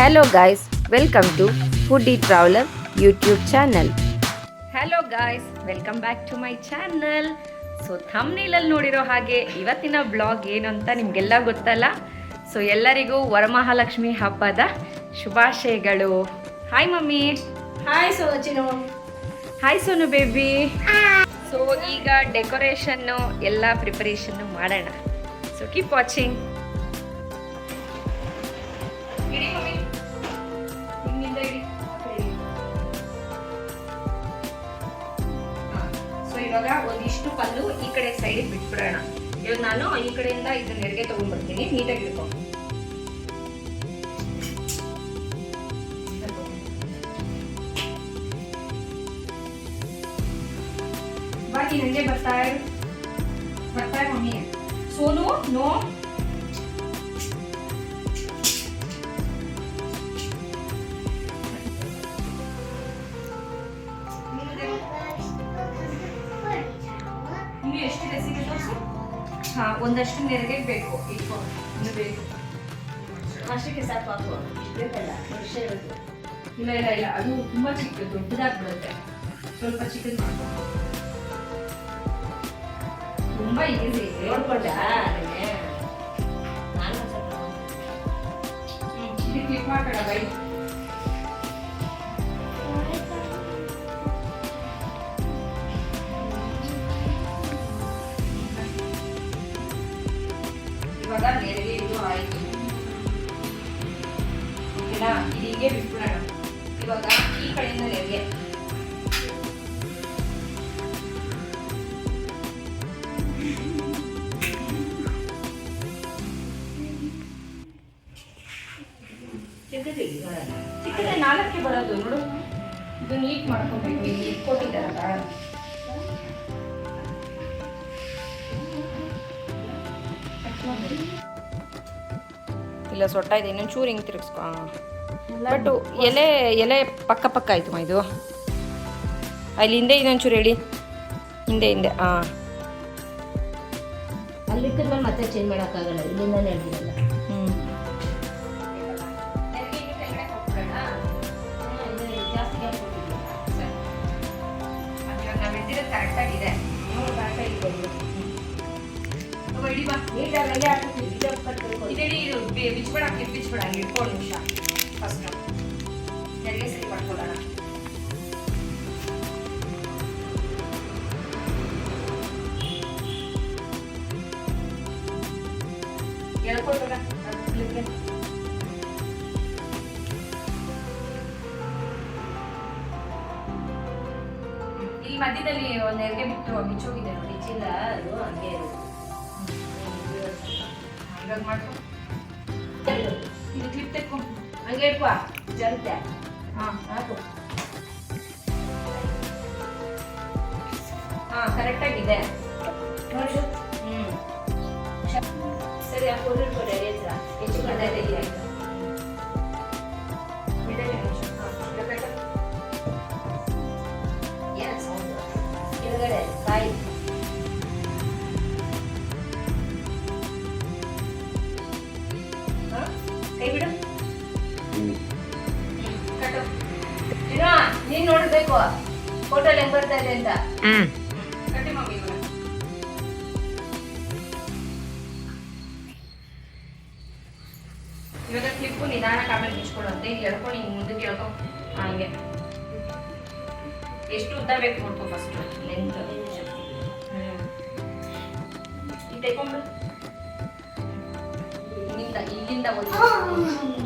Hello guys welcome to foodie traveller YouTube channel hello guys welcome back to my channel so ಥಮ್ನೀಲಲ್ಲಿ ನೋಡಿರೋ ಹಾಗೆ ಇವತ್ತಿನ blog ಏನು ಅಂತ ನಿಮಗೆಲ್ಲ ಗೊತ್ತಲ್ಲ? ಸೊ ಎಲ್ಲರಿಗೂ ವರಮಹಾಲಕ್ಷ್ಮಿ ಹಬ್ಬದ ಶುಭಾಶಯಗಳು. Hi mummy. Hi ಸೋಚಿನು hi Sonu baby so ಈಗ ಡೆಕೋರೇಷನ್ನು ಎಲ್ಲ ಪ್ರಿಪರೇಷನ್ನು ಮಾಡೋಣ. ಸೊ ಕೀಪ್ ವಾಚಿಂಗ್ ಇವಾಗ ಒಂದಿಷ್ಟು ಕಲ್ಲು ಈ ಕಡೆ ಸೈಡ್ ಬಿಟ್ಬಿಡೋಣ. ಇವಾಗ ನಾನು ಈ ಕಡೆಯಿಂದ ಇದನ್ನ ನೆರಿಗೆ ತಗೊಂಡ್ಬರ್ತೀನಿ, ನೀಟಾಗಿ ಇಟ್ಕೊ. ಬಾಕಿ ನಂಗೆ ಬರ್ತಾ ಬರ್ತಾ ಮಮ್ಮಿ. ಸೋನು, ನೋ. ಒಂದಷ್ಟು ನೆರಿಗೆ ಬೇಕು ಇಟ್ಕೊಂಡು ಇನ್ನು ಬೇಕು. ಅಷ್ಟಕ್ಕೆ ಸಾಕು ಹಾಕು ಬೇಕಲ್ಲ ವರ್ಷ ಇರುತ್ತೆ ಇಲ್ಲ ಇಲ್ಲ ಇಲ್ಲ ಅದು ತುಂಬಾ ಚಿಕ್ಕ ದೊಡ್ಡದಾಗ್ಬಿಡುತ್ತೆ. ಸ್ವಲ್ಪ ಚಿಕ್ಕದು ಮಾಡ್ಕೊ ತುಂಬಾ ಈಸಿ ನೋಡ್ಕೊಂಡ ನಾನು ಕ್ಲಿಕ್ ಮಾಡ್ಬೇಡ ಬೈ ಇವಾಗ ನೆರಳಿ ಇನ್ನೂ ಆಯ್ತು. ಓಕೆನಾ? ಇದು ಹೀಗೆ ಬಿಟ್ಬಿಡೋಣ ಇವಾಗ ಈ ಕಡೆಯಿಂದ ನೆರಿಗೆ ಚಿಕ್ಕದೇ, ನಾಲ್ಕಕ್ಕೆ ಬರೋದು ನೋಡು. ಇದು ನೀಟ್ ಮಾಡ್ಕೊಬೇಕು, ಇಲ್ಲಿ ಇಲ್ಲ ಸೊಟ್ಟ ಇದೆ ಇನ್ನೊಂದು ಚೂರು ಹಿಂಗೆ ತಿರುಗಿಸ್ಕೊ ಬಟ್ ಎಲೆ ಎಲೆ ಪಕ್ಕ ಪಕ್ಕ ಆಯ್ತು ಇದು ಅಲ್ಲಿ ಹಿಂದೆ ಇನ್ನೊಂದು ಚೂರು ಹೇಳಿ ಹಿಂದೆ ಹಿಂದೆ ಹಾಂ ಅಲ್ಲಿ ಮತ್ತೆ ಚೇಂಜ್ ಮಾಡೋಕ್ಕಾಗಲ್ಲ ಇಲ್ಲಿಂದ ಹೇಳ್ತೀರಲ್ಲ ಹ್ಞೂ ಕರೆಕ್ಟಾಗಿದೆ ನಿಮಿಷ ಫಸ್ಟ್ ಸರಿ. ಇಲ್ಲಿ ಮಧ್ಯದಲ್ಲಿ ಒಂದು ನೆರಿಗೆ ಬಿಟ್ಟು ಬಿಚ್ಚೋಗಿದೆ ನೋಡಿ ಚೀಲ ಅದು ಹಂಗೆ. ಇವಾಗ ಮಾಡ್ಕೊ. ಇದು ಕ್ಲಿಪ್ ತೆಕ್ಕೊ. ಹಂಗೆ ಇಟ್ಕೊ. ಜರುತ್ತೆ ಹಾಂ. ಹಾಕು. ಹಾಂ ಕರೆಕ್ಟಾಗಿದೆ. ನೋಡು. ಹ್ಞೂ ಸರಿ ಹಾಕು ಇಟ್ಕೊಡಿ ಹತ್ರ ಹೆಚ್ಚು ಕಡೆ ಇದೆ ನೀನ್ ನೋಡ್ಬೇಕು. ಫೋಟೋ ಹೆಂಗ್ ಬರ್ತಾ ಇದೆ ಅಂತ. ಕಟ್ಟಿ ಮಮ್ಮಿ? ಇವಾಗ. ಇವಾಗ ಕ್ಲಿಪ್ಪು ನಿಧಾನಕ್ಕೆ ಆಮೇಲೆ ಬಿಚ್ಕೊಳ್ಳುತ್ತೆ ಇಲ್ಲಿ ಎಳ್ಕೊಂಡು ಹಿಂಗೆ ಮುಂದಕ್ಕೆ ಎಳ್ಕೊ. ಹಂಗೆ. ಎಷ್ಟು ಉದ್ದ ಬೇಕು ನೋಡ್ಕೊ ಫಸ್ಟ್ ಲೆಂತ್ ಇದು ತೆಗೊಂಡು ಇಲ್ಲಿಂದ ಇಲ್ಲಿಂದ ಒಂದು.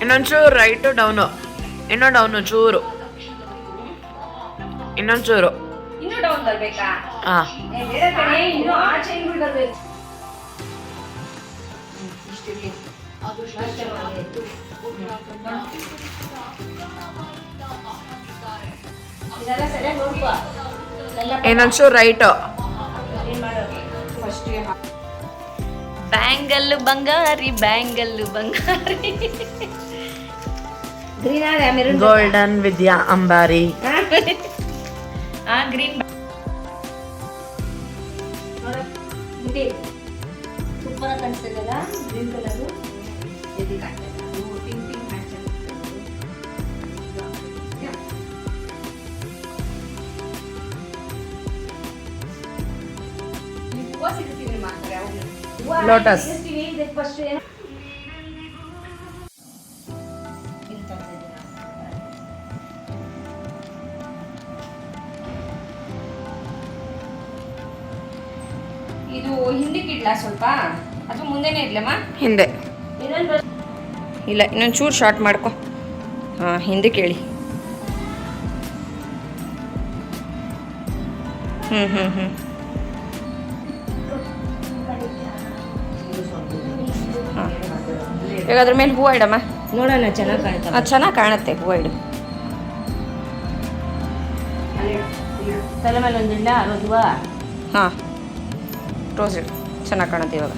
ಇನ್ನೊಂಚೂರು ರೈಟು ಡೌನು ಇನ್ನೊಂದು ಡೌನು ಚೂರು. ಇನ್ನೊಂದು ಚೂರು ಹಾಂ. ಏ, ಬೇಡ ಕಣೆ, ಇನ್ನೂ ಆಚೆ ಹಿಂಗ್ ಬರ್ಬೇಕು. ಹ್ಮ್, ಇಷ್ಟಿರ್ಲಿ. ಅಷ್ಟೇ ಮಾಡಿ. ಇದೆಲ್ಲ ಸರಿಯಾಗಿ ನೋಡ್ಕೋ ಎಲ್ಲ ಇನ್ನೊಂದು ಚೂರು ರೈಟು ಏನ್ ಮಾಡೋದು ಫಸ್ಟಿಗೆ ಬ್ಯಾಂಗಲ್ ಬಂಗಾರಿ ಬ್ಯಾಂಗಲ್ ಬಂಗಾರಿ ಗೋಲ್ಡನ್ ವಿದ್ಯಾ ಅಂಬಾರಿ. ಆ ಗ್ರೀನ್ ಸೂಪರ್ ಕಾಣಿಸ್ತಿದೆಲ್ಲ ಗ್ರೀನ್ ಕಲರ್ ಮಾಡ್ತಾರೆ ಯಾವಾಗಲೂ. ಫಸ್ಟ್ ಇದು ಹಿಂದಕ್ಕೆ ಇಡ್ಲಾ ಸ್ವಲ್ಪ? ಅದು ಮುಂದೆನೇ ಇಡ್ಲಮ್ಮ ಹಿಂದೆ. ಇಲ್ಲ ಇನ್ನೊಂದು ಚೂರು ಶಾರ್ಟ್ ಮಾಡ್ಕೊ. ಹಾಂ ಹಿಂದೆ ಕೇಳಿ. ಹ್ಞೂ ಹ್ಞೂ ಹ್ಞೂ ಹಾಂ ಈಗ ಅದ್ರ ಮೇಲೆ ಹೂವು ಇಡಮ್ಮ? ನೋಡೋಣ ಚೆನ್ನಾಗಿ ಕಾಣುತ್ತೆ ಅದು ಚೆನ್ನಾಗಿ ಕಾಣುತ್ತೆ ಹೂವು ಇಡು. ತಲೆ ಮೇಲೆ ಒಂದು ಇಲ್ಲ ರೋಜುವ ಹಾಂ. ರೋಸ್ ಇಡು. ಚೆನ್ನಾಗಿ ಕಾಣುತ್ತೆ ಇವಾಗ.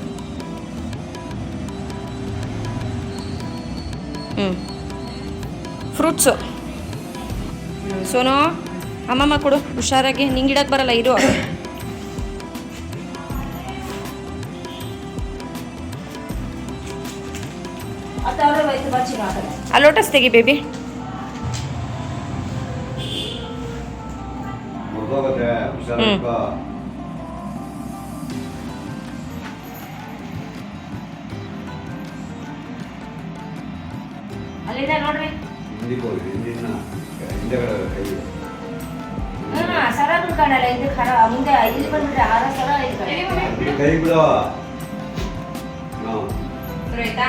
ಹ್ಞೂ ಫ್ರೂಟ್ಸು ಸೋನು ಅಮ್ಮಮ್ಮ ಕೊಡು ಹುಷಾರಾಗಿ. ನಿಂಗೆ ಇಡಕ್ಕೆ ಬರಲ್ಲ ಇರು. ಆ ಕಡೆ ಆ ಲೋಟಸ್ ತೆಗಿ ಬೇಬಿ ಮುರ್ದೋಗುತ್ತೆ ಹುಷಾರಿರ್ಬೇಕು. ಅಲ್ಲಿಂದ ನೋಡ್ರಿ. ಹಿಂದಿಗೆ ಹೋಗಿ ಹಿಂದಿನ ಹಿಂದೆಗಡೆ ಕೈ ಹ್ಮ್ ಸರಗಳು ಕಾಣಲ್ಲ ಇದು ಖರ ಮುಂದೆ ಇಲ್ಲಿ ಬಂದ್ಬಿಟ್ರೆ ಆರ ಸರ ಇದು ಕಾಣಲ್ಲ. ಹಿಂದೆ ಕೈ ಬಿಡು ಹಾಂ ಆಯ್ತಾ?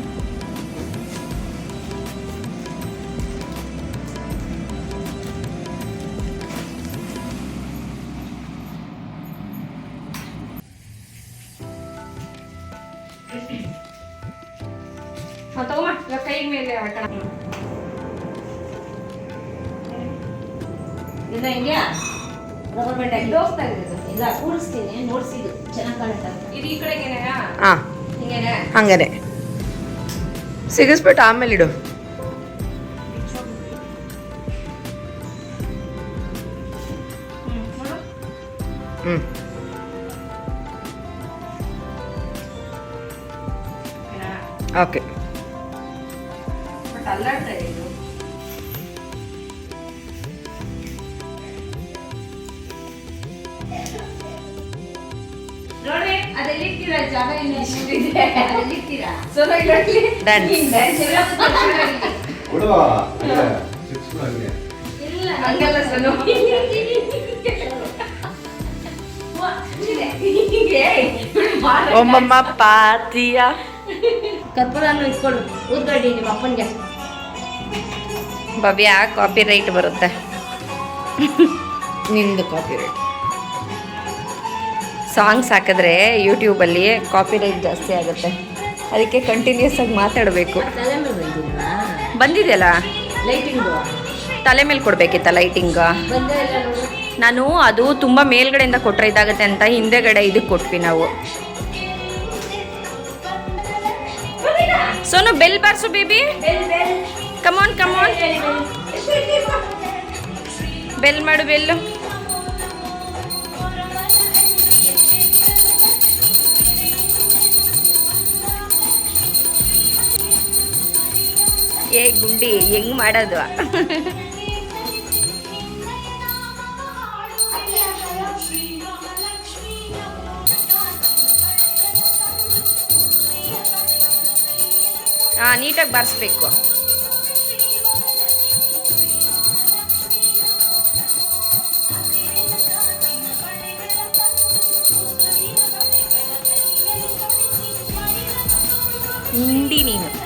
ಮೇಲೆ ಹಾಕೋಣ ಇಲ್ಲ ಹಿಂಗೆ ರಬ್ಬರ್ ಬ್ಯಾಂಡ್ ಹಾಕಿ ಇದು ಹೋಗ್ತಾ ಇದೆ ಇದು. ಇಲ್ಲ ಕೂರಿಸ್ತೀನಿ ನೋಡ್ಸಿದ್ದು ಚೆನ್ನಾಗಿ ಕಾಣುತ್ತೆ ಅಂತ. ಇದು ಈ ಕಡೆಗೇನೆಯಾ ಹಾಂ ಹಿಂಗೇನೆ ಹಂಗೇನೆ ಸಿಗಿಸ್ಬಿಟ್ಟು ಆಮೇಲೆ ಇಡು ಹ್ಞೂ ನೋಡು ಹ್ಞೂ ಓಕೆನಾ ಓಕೆ ಬಟ್ ಅಲ್ಲಾಡ್ತಾ ಇದೆ ಇದು ನೋಡ್ರಿ ಅದೆಲ್ಲಿ ಜಾಗ ಇಲ್ಲ ಇಷ್ಟಿದೆ ಅದೆಲ್ಲಿ ಹಂಗಲ್ಲ ಒಮ್ಮಮ್ಮ ಪಾತಿಯ. ಕರ್ಪೂರನ್ನು ಇಟ್ಕೊಳ್ಳು ಊದ್ಗಡ್ಡಿ ನಿಮ್ಮ ಅಪ್ಪನಿಗೆ. ಭವ್ಯ ಕಾಪಿ ರೈಟ್ ಬರುತ್ತೆ. ನಿಂದು ಕಾಪಿ ರೈಟ್ ಸಾಂಗ್ಸ್ ಹಾಕಿದ್ರೆ ಯೂಟ್ಯೂಬಲ್ಲಿ ಕಾಪಿ ರೈಟ್ ಜಾಸ್ತಿ ಆಗುತ್ತೆ. ಅದಕ್ಕೆ ಕಂಟಿನ್ಯೂಸ್ ಆಗಿ ಮಾತಾಡಬೇಕು. ಬಂದಿದೆಯಲ್ಲ? ಲೈಟಿಂಗ್ ತಲೆ ಮೇಲೆ ಕೊಡಬೇಕಿತ್ತ ಲೈಟಿಂಗ್ ನಾನು ಅದು ತುಂಬ ಮೇಲ್ಗಡೆಯಿಂದ ಕೊಟ್ಟರೆ ಇದಾಗುತ್ತೆ ಅಂತ ಹಿಂದೆಗಡೆ ಇದಕ್ಕೆ ಕೊಟ್ವಿ ನಾವು. ಸೋನು ಬೆಲ್ ಬಾರಿಸು baby come on come on bell ಮಾಡು ಬೆಲ್ಲು ಏ ಗುಂಡಿ ಹೆಂಗ್ ಮಾಡೋದು? ಹಾಂ ನೀಟಾಗಿ ಬಾರಿಸ್ಬೇಕು. ಹಿಂಡಿ ನೀನು ಹಾಯ್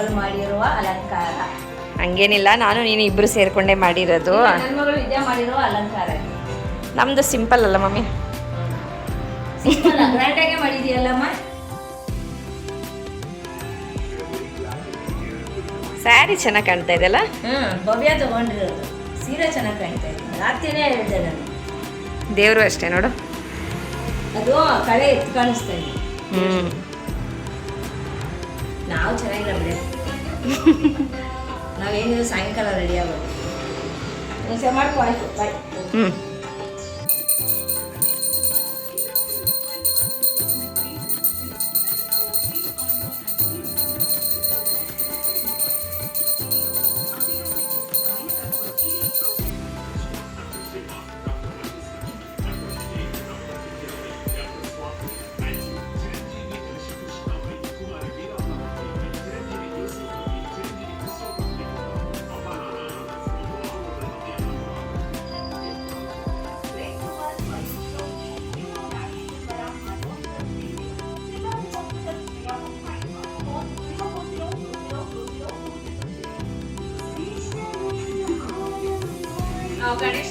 ಮಗಳು ಮಾಡಿರುವ ಅಲಂಕಾರ. ಹಂಗೇನಿಲ್ಲ ನಾನು ನೀನು ಇಬ್ಬರು ಸೇರಿಕೊಂಡೇ ಮಾಡಿರೋದು. ನನ್ನ ಮಗಳು ವಿದ್ಯಾ ಮಾಡಿರುವ ಅಲಂಕಾರ. ನಮ್ಮದು ಸಿಂಪಲ್ ಅಲ್ಲ ಮಮ್ಮಿ. ಗ್ರ್ಯಾಂಡಾಗೆ ಮಾಡಿದೀಯಲ್ಲಮ್ಮ ಸ್ಯಾರಿ ಚೆನ್ನಾಗಿ ಕಾಣ್ತಾ ಇದೆಯಲ್ಲ? ಹ್ಮ್ ಭವ್ಯ ತಗೊಂಡಿರೋದು. ಸೀರೆ ಚೆನ್ನಾಗಿ ಕಾಣ್ತಾ ಇದೆ. ರಾತ್ರಿನೇ ಹೇಳಿದೆ ನಾನು. ದೇವರು ಅಷ್ಟೇ ನೋಡು. ಅದು ಕಳೆ ಎತ್ತು ಕಾಣಿಸ್ತಾ ಇದೆ. ಹ್ಞೂ ನಾವು ಚೆನ್ನಾಗಿಲ್ಲ ಬಿಡಿ ನಾವೇನಿದ್ರು ಸಾಯಂಕಾಲ ರೆಡಿ ಆಗೋದು ಮಾಡ್ಕೊ ಆಯ್ತು ಬಾಯ್ ಹ್ಞೂ ನಾವು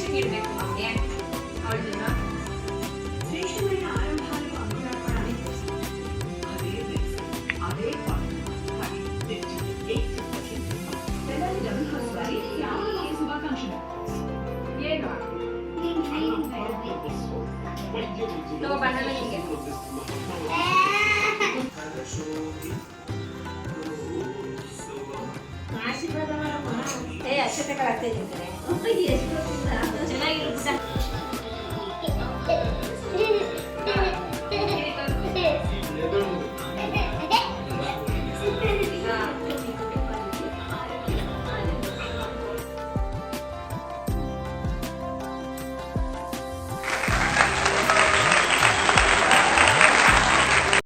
ಏ ಇದ್ದಾರೆ ಕಳಾಗ್ತಾ ಇದ್ದೀನಿ ಚೆನ್ನಾಗಿರು